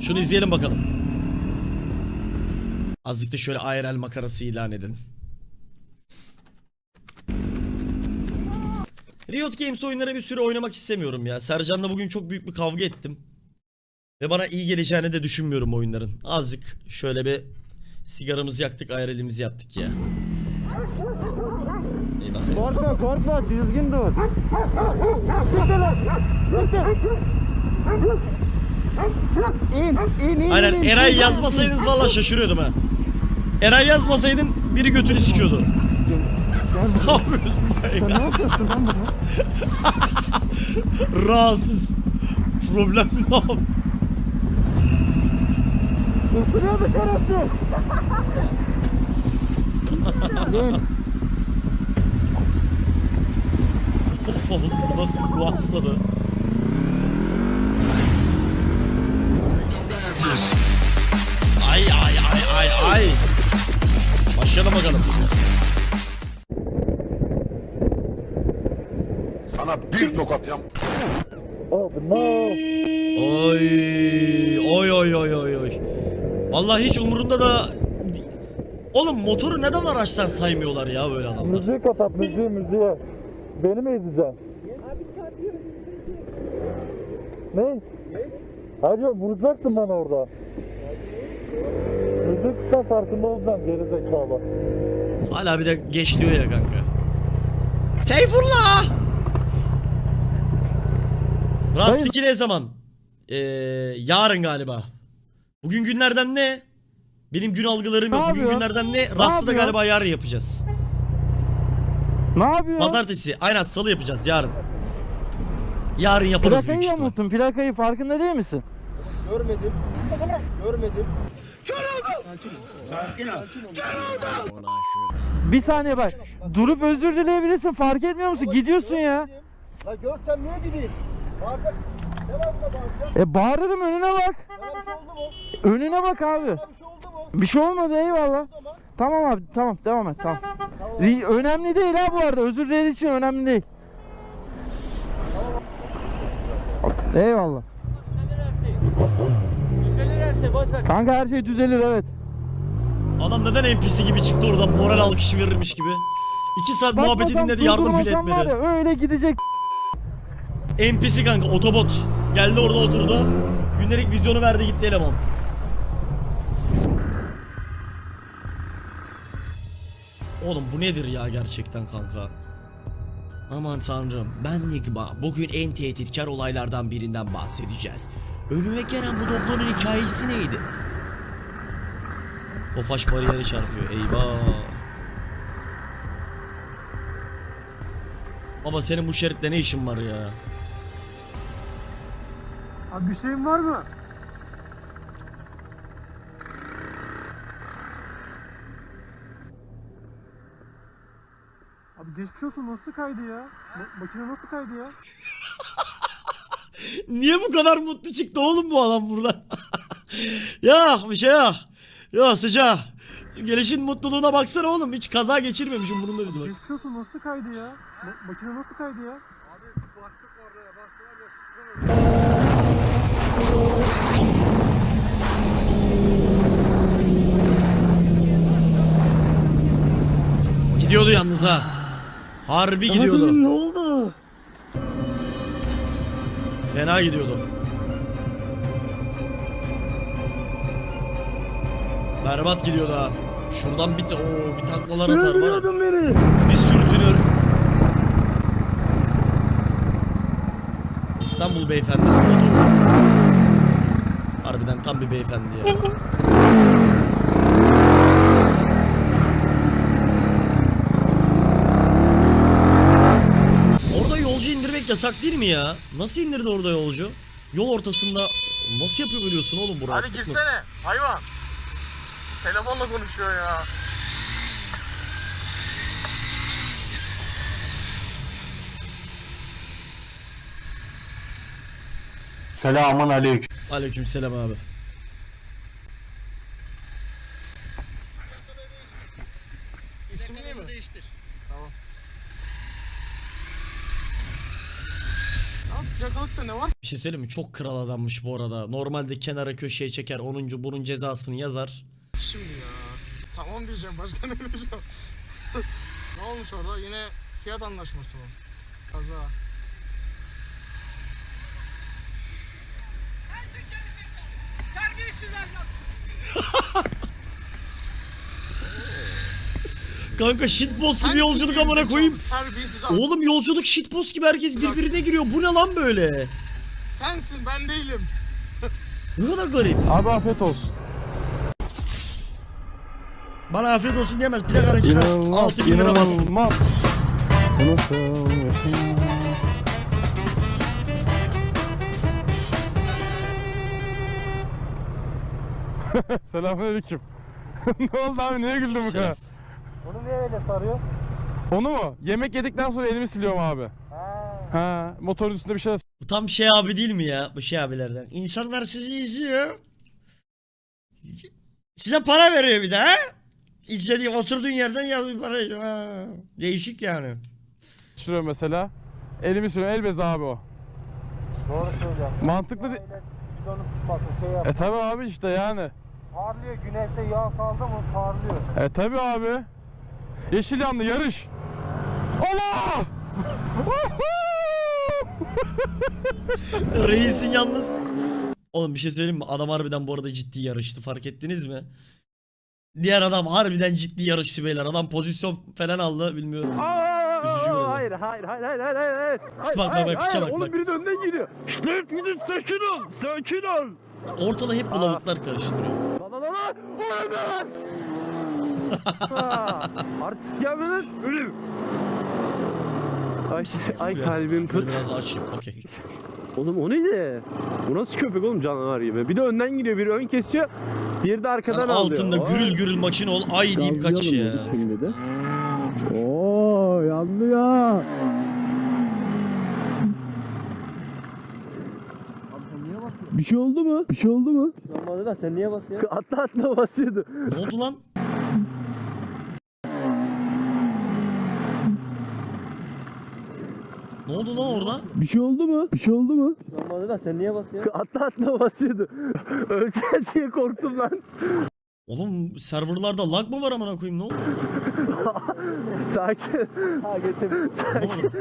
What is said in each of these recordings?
Şunu izleyelim bakalım. Azıcık da şöyle IRL makarası ilan edin. Riot Games oyunları bir süre oynamak istemiyorum ya. Sercan'la bugün çok büyük bir kavga ettim. Ve bana iyi geleceğini de düşünmüyorum oyunların. Azıcık şöyle bir sigaramızı yaktık, IRL'imizi yaptık ya. Eyvah. Korkma korkma düzgün dur. İn in in. Aynen in, Eray yazmasaydınız valla şaşırıyordum ha. Eray yazmasaydın biri götünü sikiyordu. ne yapıyorsun Sen ne yapıyorsun lan bunu? Rahatsız. Problem ne yap? Isırıyordu şerefsiz. İn. Oğlum bu nasıl bu hastalığı? Ay ay. Başlayalım bakalım. Sana bir tokat yam. Oh no. Oy oy oy oy oy oy. Vallahi hiç umurunda da Oğlum motoru neden araçtan saymıyorlar ya böyle adamlar? Müziği kapat müziği müziği. Beni mi ezeceksin? Ne? Hayır yok vuracaksın bana orada. Kısa farkında olacaksın gerizekalı. Hala bir de geç diyor ya kanka. Seyfullah! Rastiki ne zaman? Ee, yarın galiba. Bugün günlerden ne? Benim gün algılarım yok. Ne Bugün yapıyor? günlerden ne? Rastı da yapıyor? galiba yarın yapacağız. Ne yapıyorsun? Pazartesi. Aynen salı yapacağız yarın. Yarın yaparız büyük Plakayı ihtimal. yamuttun plakayı farkında değil misin? Görmedim. Görmedim. Bir saniye bak. Durup özür dileyebilirsin fark etmiyor musun? Gidiyorsun ya. La görsem niye gideyim? Bağırsak. E bağırırım önüne bak. Sana bir şey oldu mu? Önüne bak abi. Bir şey oldu mu? Bir şey olmadı eyvallah. Zaman Tamam abi tamam devam et tamam. Ri- Önemli değil ha bu arada özür dilediği için önemli değil. Eyvallah. Düzelir her şey boş ver. Kanka her şey düzelir evet. Adam neden NPC gibi çıktı oradan moral alkışı verirmiş gibi. İki saat muhabbeti Bakmasam, dinledi yardım bile durdurmasam var etmedi. ya, öyle gidecek. NPC kanka otobot. Geldi orada oturdu. Günlük vizyonu verdi gitti eleman. Oğlum bu nedir ya gerçekten kanka? Aman tanrım ben Nigma. Bugün en tehditkar olaylardan birinden bahsedeceğiz. Önüme gelen bu doblonun hikayesi neydi? Tofaş bariyeri çarpıyor eyvah. Baba senin bu şeritte ne işin var ya? Abi bir şeyin var mı? Abi geçmiş olsun nasıl kaydı ya? Ma- makine nasıl kaydı ya? Niye bu kadar mutlu çıktı oğlum bu adam buradan? ya bir şey yok. Ya sıcak. Gelişin mutluluğuna baksana oğlum. Hiç kaza geçirmemişim bunun da dedi bak. Geçmiş olsun nasıl kaydı ya? Ma- makine nasıl kaydı ya? Gidiyordu yalnız ha. Harbi gidiyordu. ne oldu? Fena gidiyordu. Berbat gidiyordu ha. Şuradan bir, oo, bir taklalar atar var. beni. Bir sürtünür. İstanbul beyefendisi motoru. Harbiden tam bir beyefendi ya. Orada yolcu indirmek yasak değil mi ya? Nasıl indirdi orada yolcu? Yol ortasında nasıl yapıyor biliyorsun oğlum bu Hadi rahatlık nasıl? girsene hayvan. Telefonla konuşuyor ya. Selamun aleyküm. Aleykümselam abi. İsmini mi? Değiştir. Tamam. Plakalıkta ne var? Bir şey söyleyeyim mi? Çok kral adammış bu arada. Normalde kenara köşeye çeker 10. bunun cezasını yazar. Şimdi ya. Tamam diyeceğim başka ne diyeceğim. ne olmuş orada? Yine fiyat anlaşması mı? Kaza. Kanka shitpost gibi yolculuk amına koyayım. Terbiyesiz adam. Oğlum yolculuk shitpost gibi herkes birbirine giriyor. Bu ne lan böyle? Sensin ben değilim. Ne kadar garip. Abi afiyet olsun. Bana afiyet olsun diyemez. Bir de kara çıkar. 6 bin lira bastım. inanılmaz. Bu nasıl? Selamünaleyküm. ne oldu abi niye güldün bu Selam. Onu niye öyle sarıyor? Onu mu? Yemek yedikten sonra elimi siliyorum abi. Ha. Ha, motorun üstünde bir şeyler Bu tam şey abi değil mi ya? Bu şey abilerden. İnsanlar sizi izliyor. Size para veriyor bir de ha? İzlediğin oturduğun yerden ya bir para. Ha. Değişik yani. sürüyorum mesela. Elimi sürüyorum. El bezi abi o. Doğru söylüyorsun. Mantıklı değil. Bidonu tutması şey yap. E tabi abi işte yani. Parlıyor güneşte yağ kaldı mı parlıyor. E tabi abi. Yeşil yandı yarış. Allah! Reisin yalnız. Oğlum bir şey söyleyeyim mi? Adam harbiden bu arada ciddi yarıştı. Fark ettiniz mi? Diğer adam harbiden ciddi yarıştı beyler. Adam pozisyon falan aldı bilmiyorum. Üzücü bir adam. hayır, hayır, hayır, hayır, hayır, hayır, hayır. Hayır, Bak, bak, hayır, bak, piçe hayır. bak, Oğlum bak. biri de önden gidiyor. İşte gidin sakin ol, sakin ol. Ortada hep bu lavuklar karıştırıyor. Lan lan lan lan? Ha, Artist gelme lan. Ölüm. Ay, ay kalbim pıt. biraz açayım. Okey. Oğlum o neydi? Bu nasıl köpek oğlum canavar gibi? Bir de önden gidiyor, biri ön kesiyor. Diğeri de Sen arkadan alıyor. altında gürül gürül makine ol. Ay deyip kaç ya. Şimdi de. Oo yandı ya. Bir şey oldu mu? Bir şey oldu mu? Olmadı da sen niye basıyorsun? Atla atla basıyordu. Ne oldu lan? Ne oldu lan orada? Bir şey oldu mu? Bir şey oldu mu? Olmadı da sen niye basıyorsun? Atla atla basıyordu. Öleceğim diye korktum lan. Oğlum serverlarda lag mı var amına koyayım ne oldu? Sakin. Ha getir. Anlamadım.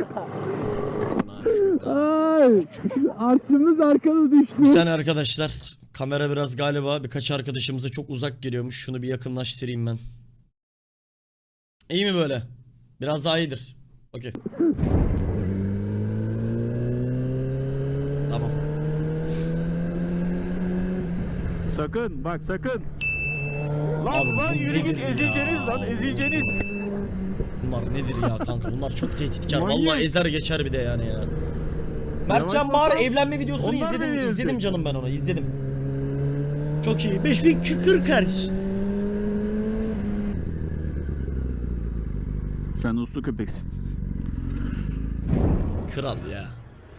Ay, artçımız arkada düştü. Bir saniye arkadaşlar. Kamera biraz galiba birkaç arkadaşımıza çok uzak geliyormuş. Şunu bir yakınlaştırayım ben. İyi mi böyle? Biraz daha iyidir. Okey. Tamam. Sakın bak sakın. Lan Abi lan bu yürü nedir git ya? ezileceğiniz lan ezileceğiniz. Bunlar nedir ya kanka? Bunlar çok tehditkar. Manyak. Vallahi ezer geçer bir de yani ya. Mertcan. Bağır evlenme videosunu Onlar izledim. izledim canım ben onu izledim. Çok iyi. 5040 Hz. Sen uslu köpeksin. Kral ya.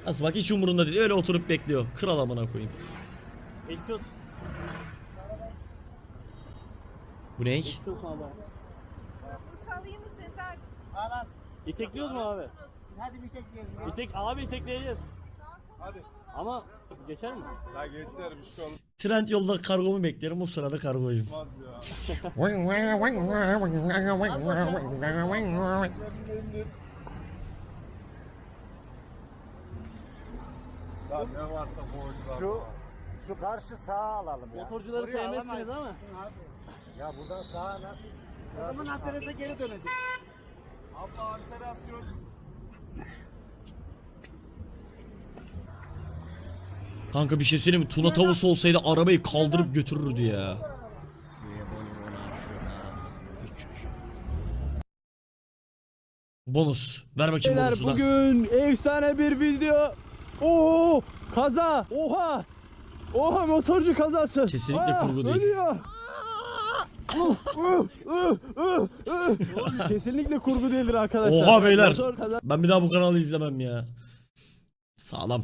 Nasıl bak hiç umurunda değil. Öyle oturup bekliyor. Kral amına koyayım. Bu ne? Çalayım mı Sezer? İtekliyoruz mu abi? Hadi bir tek gezin. İtek, abi itekleyeceğiz. Hadi. Ama geçer mi? Trend yolda kargomu beklerim. O sırada kargoyum. Şu şu karşı sağa alalım ya. Motorcuları sevmezsiniz ama. Ya buradan sağa nasıl? Adamın adrese geri dönecek. Kanka bir şey söyleyeyim mi? Tuna tavusu olsaydı arabayı kaldırıp götürürdü ya. Bonus. Ver bakayım bonusu da. bugün efsane bir video. Oo kaza. Oha. Oha motorcu kazası. Kesinlikle Aa, kurgu değil. Ölüyor. Kesinlikle kurgu değildir arkadaşlar. Oha beyler. Ben bir daha bu kanalı izlemem ya. Sağlam.